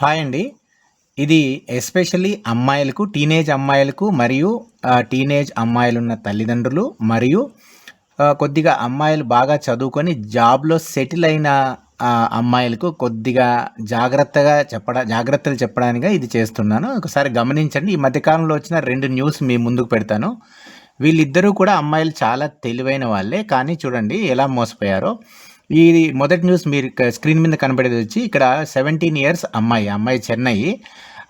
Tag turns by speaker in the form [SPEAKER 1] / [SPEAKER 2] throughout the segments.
[SPEAKER 1] Hi అండి. ఇది especially అమ్మాయిలకు టీనేజ్ అమ్మాయిలకు మరియు టీనేజ్ అమ్మాయిలు ఉన్న తల్లిదండ్రులు మరియు కొద్దిగా అమ్మాయిలు బాగా చదువుకొని జాబ్లో సెటిల్ అయిన అమ్మాయిలకు కొద్దిగా జాగ్రత్తగా చెప్పడ జాగ్రత్తలు చెప్పడానిగా ఇది చేస్తున్నాను. ఒకసారి గమనించండి. ఈ మధ్యకాలంలో వచ్చిన రెండు న్యూస్ మీ ముందుకు పెడతాను. వీళ్ళిద్దరూ కూడా అమ్మాయిలు చాలా తెలివైన వాళ్ళే. కానీ చూడండి ఎలా మోసపోయారో. ఈ మొదటి న్యూస్ మీరు స్క్రీన్ మీద కనబడేది వచ్చి ఇక్కడ సెవెంటీన్ ఇయర్స్ అమ్మాయి అమ్మాయి చెన్నై.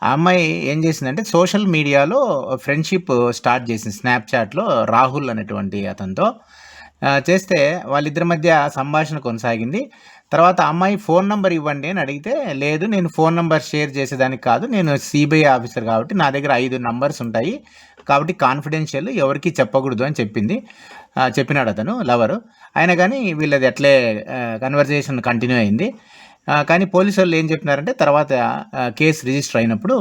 [SPEAKER 1] ఆ అమ్మాయి ఏం చేసిందంటే సోషల్ మీడియాలో ఫ్రెండ్షిప్ స్టార్ట్ చేసింది. స్నాప్చాట్లో రాహుల్ అనేటువంటి అతనితో. చేస్తే వాళ్ళిద్దరి మధ్య సంభాషణ కొనసాగింది. తర్వాత అమ్మాయి ఫోన్ నంబర్ ఇవ్వండి అని అడిగితే లేదు నేను ఫోన్ నంబర్ షేర్ చేసేదానికి కాదు నేను సిబిఐ ఆఫీసర్ కాబట్టి నా దగ్గర ఐదు నంబర్స్ ఉంటాయి. కాబట్టి కాన్ఫిడెన్షియల్ ఎవరికి చెప్పకూడదు అని చెప్పింది. చెప్పినాడు అతను లవరు. అయినా కానీ వీళ్ళది అట్లే కన్వర్జేషన్ కంటిన్యూ అయింది. కానీ పోలీసు వాళ్ళు ఏం చెప్పినారంటే తర్వాత కేసు రిజిస్టర్ అయినప్పుడు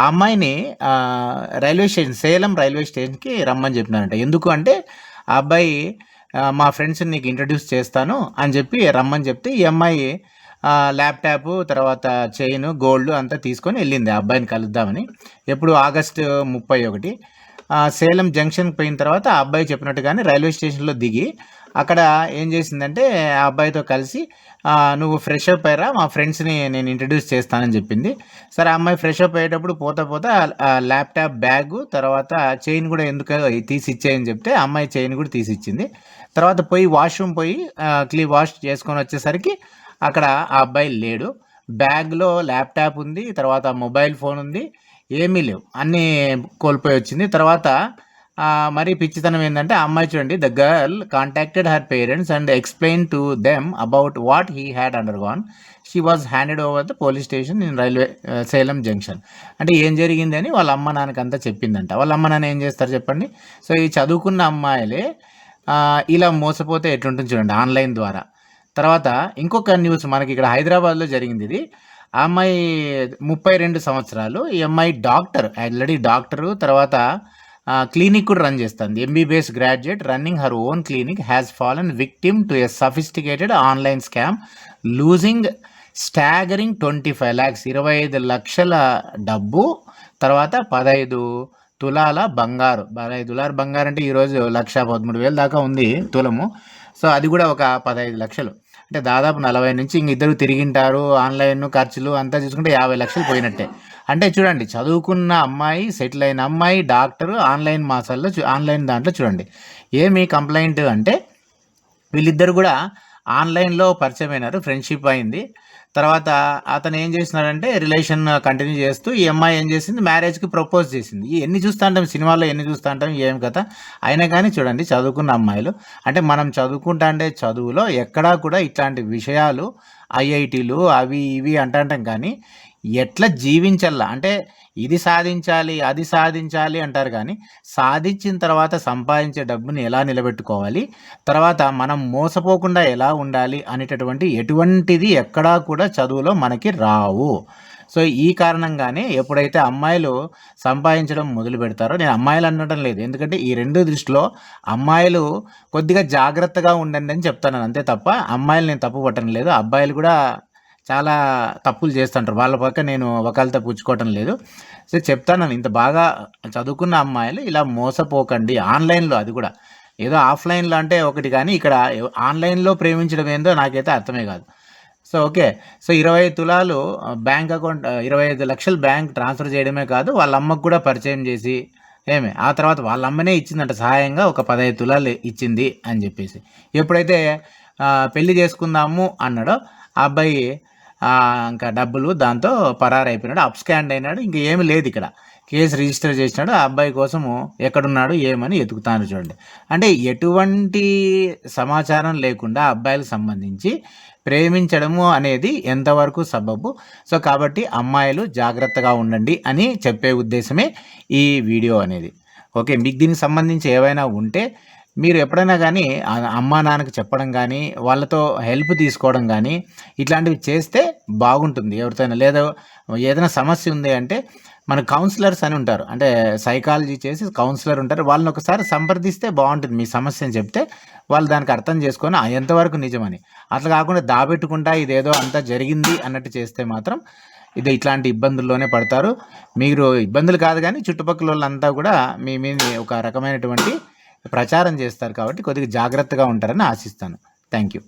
[SPEAKER 1] ఆ అమ్మాయిని రైల్వే స్టేషన్ సేలం రైల్వే స్టేషన్కి రమ్మని చెప్పినారంట. ఎందుకు అంటే ఆ అబ్బాయి మా ఫ్రెండ్స్ని నీకు ఇంట్రడ్యూస్ చేస్తాను అని చెప్పి రమ్మని చెప్తే ఈ అమ్మాయి ల్యాప్టాప్ తర్వాత చైన్ గోల్డ్ అంతా తీసుకొని వెళ్ళింది ఆ అబ్బాయిని కలుద్దామని. ఎప్పుడు ఆగస్టు ముప్పై ఒకటి. సేలం జంక్షన్కి పోయిన తర్వాత ఆ అబ్బాయి చెప్పినట్టుగానే రైల్వే స్టేషన్లో దిగి అక్కడ ఏం చేసిందంటే ఆ అబ్బాయితో కలిసి నువ్వు ఫ్రెష్ అప్ అయ్యరా మా ఫ్రెండ్స్ని నేను ఇంట్రడ్యూస్ చేస్తానని చెప్పింది. సరే ఆ అమ్మాయి ఫ్రెష్ అప్ అయ్యేటప్పుడు పోతా పోతా ల్యాప్టాప్ బ్యాగ్ తర్వాత చైన్ కూడా ఎందుకు తీసి ఇచ్చేయని చెప్తే అమ్మాయి చైన్ కూడా తీసి ఇచ్చింది. తర్వాత పోయి వాష్రూమ్ పోయి క్లీ వాష్ చేసుకొని వచ్చేసరికి అక్కడ ఆ అబ్బాయి లేడు. బ్యాగ్లో ల్యాప్టాప్ ఉంది తర్వాత మొబైల్ ఫోన్ ఉంది ఏమీ లేవు. అన్నీ కోల్పోయి వచ్చింది. తర్వాత మరి పిచ్చితనం ఏంటంటే అమ్మాయి చూడండి the girl contacted her parents and explain to them about what he had undergone she was handed over the police station in railway Salem junction అంటే ఏం జరిగింది అని వాళ్ళ అమ్మ నాన్నకంతా చెప్పిందంట. వాళ్ళ అమ్మ నాన్న ఏం చేస్తారు చెప్పండి? సో ఈ చదువుకున్న అమ్మాయిలే ఇలా మోసపోతే ఎట్లుంటుంది చూడండి ఆన్లైన్ ద్వారా. తర్వాత ఇంకొక న్యూస్ మనకి ఇక్కడ హైదరాబాద్లో జరిగింది ఇది. ఆ అమ్మాయి ముప్పై రెండు సంవత్సరాలు ఈ అమ్మాయి డాక్టర్ ఆల్రెడీ డాక్టరు తర్వాత క్లినిక్ కూడా రన్ చేస్తుంది. MBBS graduate running her own clinic has fallen victim to a sophisticated online scam losing staggering twenty five lakhs ఇరవై ఐదు లక్షల డబ్బు తర్వాత పదహైదు తులాల బంగారు. పదహైదు తులాల బంగారు అంటే ఈరోజు లక్ష పదమూడు వేలు దాకా ఉంది తులము. సో అది కూడా ఒక పదహైదు లక్షలు. అంటే దాదాపు నలభై నుంచి ఇంక ఇద్దరు తిరిగింటారు ఆన్లైన్ ఖర్చులు అంతా చూసుకుంటే యాభై లక్షలు పోయినట్టే. అంటే చూడండి చదువుకున్న అమ్మాయి సెటిల్ అయిన అమ్మాయి డాక్టర్ ఆన్లైన్ మాసాల్లో చూ- ఆన్లైన్ దాంట్లో చూడండి. ఏమి కంప్లైంట్ అంటే వీళ్ళిద్దరు కూడా ఆన్లైన్లో పరిచయం అయినారు ఫ్రెండ్షిప్ అయింది. తర్వాత అతను ఏం చేసినాడంటే రిలేషన్ కంటిన్యూ చేస్తూ ఈ అమ్మాయి ఏం చేసింది? మ్యారేజ్కి ప్రపోజ్ చేసింది. ఈ ఎన్ని చూస్తూ ఉంటాం సినిమాలో ఎన్ని చూస్తూ ఉంటాం ఏం కథ? అయినా కానీ చూడండి చదువుకున్న అమ్మాయిలు. అంటే మనం చదువుకుంటా అంటే చదువులో ఎక్కడా కూడా ఇట్లాంటి విషయాలు ఐఐటీలు అవి ఇవి అంటాం కానీ ఎట్లా జీవించాలా అంటే ఇది సాధించాలి అది సాధించాలి అంటారు కానీ సాధించిన తర్వాత సంపాదించే డబ్బుని ఎలా నిలబెట్టుకోవాలి? తర్వాత మనం మోసపోకుండా ఎలా ఉండాలి అనేటటువంటి ఎటువంటిది ఎక్కడా కూడా చదువులో మనకి రావు. సో ఈ కారణంగానే ఎప్పుడైతే అమ్మాయిలు సంపాదించడం మొదలు పెడతారో నేను అమ్మాయిలు అనడం లేదు. ఎందుకంటే ఈ రెండు దృష్టిలో అమ్మాయిలు కొద్దిగా జాగ్రత్తగా ఉండండి అని చెప్తాను. అంతే తప్ప అమ్మాయిలు నేను తప్పు పట్టడం లేదు. అబ్బాయిలు కూడా చాలా తప్పులు చేస్తుంటారు. వాళ్ళ పక్క నేను ఒకళ్ళతో పుచ్చుకోవటం లేదు. సో చెప్తాను ఇంత బాగా చదువుకున్న అమ్మాయిలు ఇలా మోసపోకండి. ఆన్లైన్లో అది కూడా. ఏదో ఆఫ్లైన్లో అంటే ఒకటి కానీ ఇక్కడ ఆన్లైన్లో ప్రేమించడం ఏందో నాకైతే అర్థమే కాదు. So okay. సో ఇరవై ఐదు తులాలు బ్యాంక్ అకౌంట్ ఇరవై ఐదు లక్షలు బ్యాంక్ ట్రాన్స్ఫర్ చేయడమే కాదు వాళ్ళ అమ్మకు కూడా పరిచయం చేసి ఏమి ఆ తర్వాత వాళ్ళ అమ్మనే ఇచ్చిందంట సహాయంగా ఒక పదహైదు తులాలు ఇచ్చింది అని చెప్పేసి. ఎప్పుడైతే పెళ్ళి చేసుకుందాము అన్నాడో ఆ అబ్బాయి ఇంకా డబ్బులు దాంతో పరారైపోయినాడు అప్స్కాండ్ అయినాడు ఇంకా ఏమి లేదు ఇక్కడ. కేసు రిజిస్టర్ చేసినాడు ఆ అబ్బాయి కోసము ఎక్కడున్నాడు ఏమని ఎతుకుతాను చూడండి. అంటే ఎటువంటి సమాచారం లేకుండా అబ్బాయిలకు సంబంధించి ప్రేమించడము అనేది ఎంతవరకు సబబు? సో కాబట్టి అమ్మాయిలు జాగ్రత్తగా ఉండండి అని చెప్పే ఉద్దేశమే ఈ వీడియో అనేది. ఓకే మీకు దీనికి సంబంధించి ఏవైనా ఉంటే మీరు ఎప్పుడైనా కానీ అమ్మా నాన్నకి చెప్పడం కానీ వాళ్ళతో హెల్ప్ తీసుకోవడం కానీ ఇట్లాంటివి చేస్తే బాగుంటుంది ఎవరితోనైనా. లేదా ఏదైనా సమస్య ఉంది అంటే మన కౌన్సిలర్స్ అని ఉంటారు. అంటే సైకాలజీ చేసి కౌన్సిలర్ ఉంటారు. వాళ్ళని ఒకసారి సంప్రదిస్తే బాగుంటుంది. మీ సమస్యని చెప్తే వాళ్ళు దానికి అర్థం చేసుకొని ఎంతవరకు నిజమని? అట్లా కాకుండా దాబెట్టుకుంటా ఇదేదో అంతా జరిగింది అన్నట్టు చేస్తే మాత్రం ఇది ఇట్లాంటి ఇబ్బందుల్లోనే పడతారు. మీరు ఇబ్బందులు కాదు కానీ చుట్టుపక్కల వాళ్ళంతా కూడా మీ మీద ఒక రకమైనటువంటి ప్రచారం చేస్తారు కాబట్టి కొద్దిగా జాగ్రత్తగా ఉంటారని ఆశిస్తాను. Thank you